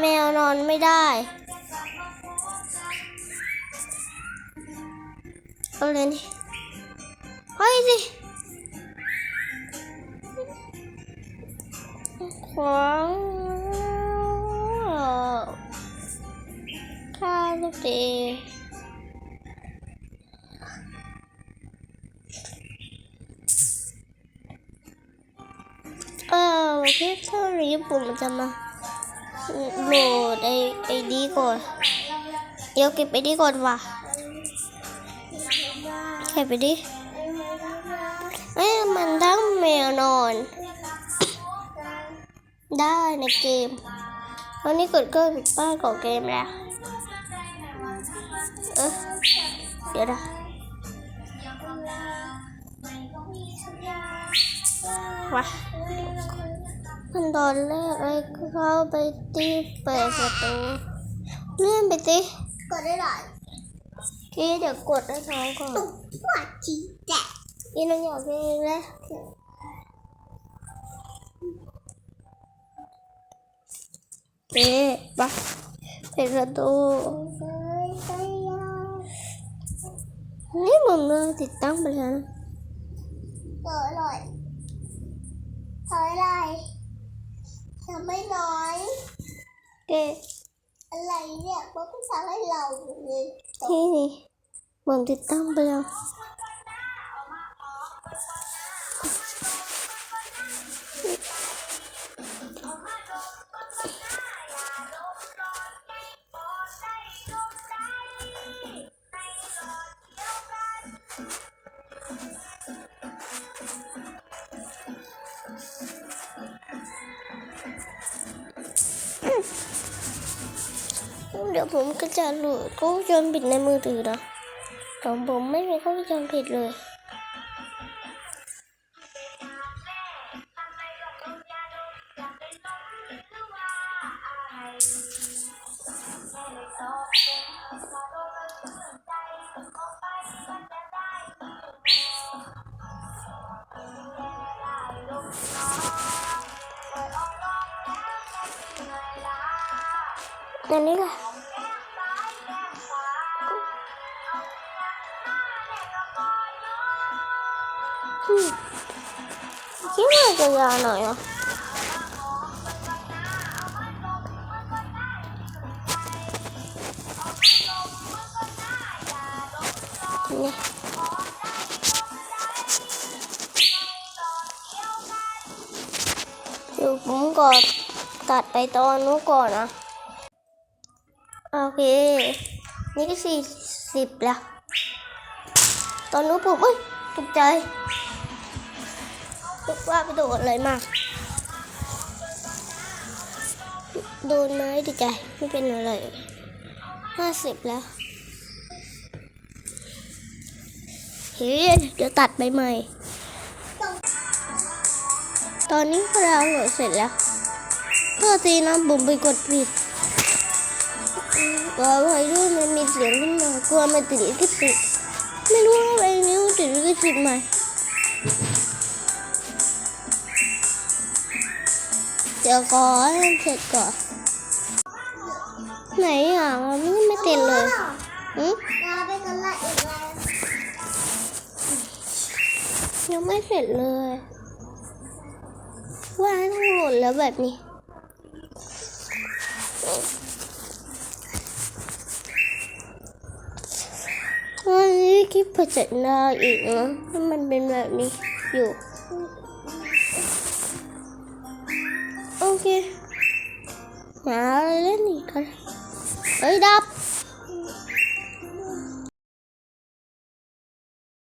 แมวนอนไม่ได้ เอาเลยนี่เฮ้ยสิขวางข้าลูกดีเออพี่เท่านี้ปุ่มมันจะมา โหลดไอไอดีก่อน เดี๋ยวเก็บไปดีก่อนว่ะเก็บไปดิเอ้มันทั้งแมวนอน ได้ในเกมตอนนี้กดก็ผิดพลาดของเกมแล้ว เออเดี๋ยวนะว้า มันตอนแรกไอ้เข้าไปที่เปิดประตูเลื่อนไปสิกดได้หลายกี้เดี๋ยวกดให้น้องก่อนหัวจีแจ๊ะกี้น้องอยากเพลงแล้วเอ๊ะปะเปิดประตูนี่มึงเลยติดตั้งไปแล้วนะเปิดหน่อยเท่าไรทำ ไม่น้อยเอ๊ะอะไรเนี่ยมันก็ทำให้เราเลยที่นี่มึงติดตั้งไปแล้ว เดี๋ยวผมก็จะหลดกล้องวงจรปิดในมือถือนะของผมไม่มีกล้องวงจรปิดเลยอันนี้ล่ะ คิดว่าจะยาวหน่อยอะนี่เดี๋ยวผมก่อนตัดไปตอนนู้นก่อนนะ โอเค นี่ก็สี่สิบแล้ว ตอนนู้นผมเอ้ยตกใจนึกว่าไปโดนอะไรมาโดนไหมดีใจ ไม่เป็นอะไรห้าสิบแล้ว เฮ้ยเดี๋ยวตัดไปใหม่ ตอนนี้เราเสร็จแล้วโทษทีนะผมไปกดผิดก็พอด้วยนมี เสียงขึ้นมากลัวมันติดลิขสิทธิ์ไม่รู้ว่าไอ้นิ้วติดลิขสิทธิ์ไหมเดี๋ยวก่อนเสร็จก่อนไหนอะมันไม่ต็มเลยอืมเราไปกันละอีกแล้วยังไม่เสร็จเลย ว่าต้องหลดแล้วแบบนี้ ตอนนี้คลิปพัฒนาอีกนะให้มันเป็นแบบนี้อยู่ โอเคหาอะไรเล่นอีกกันเฮ้ยดับ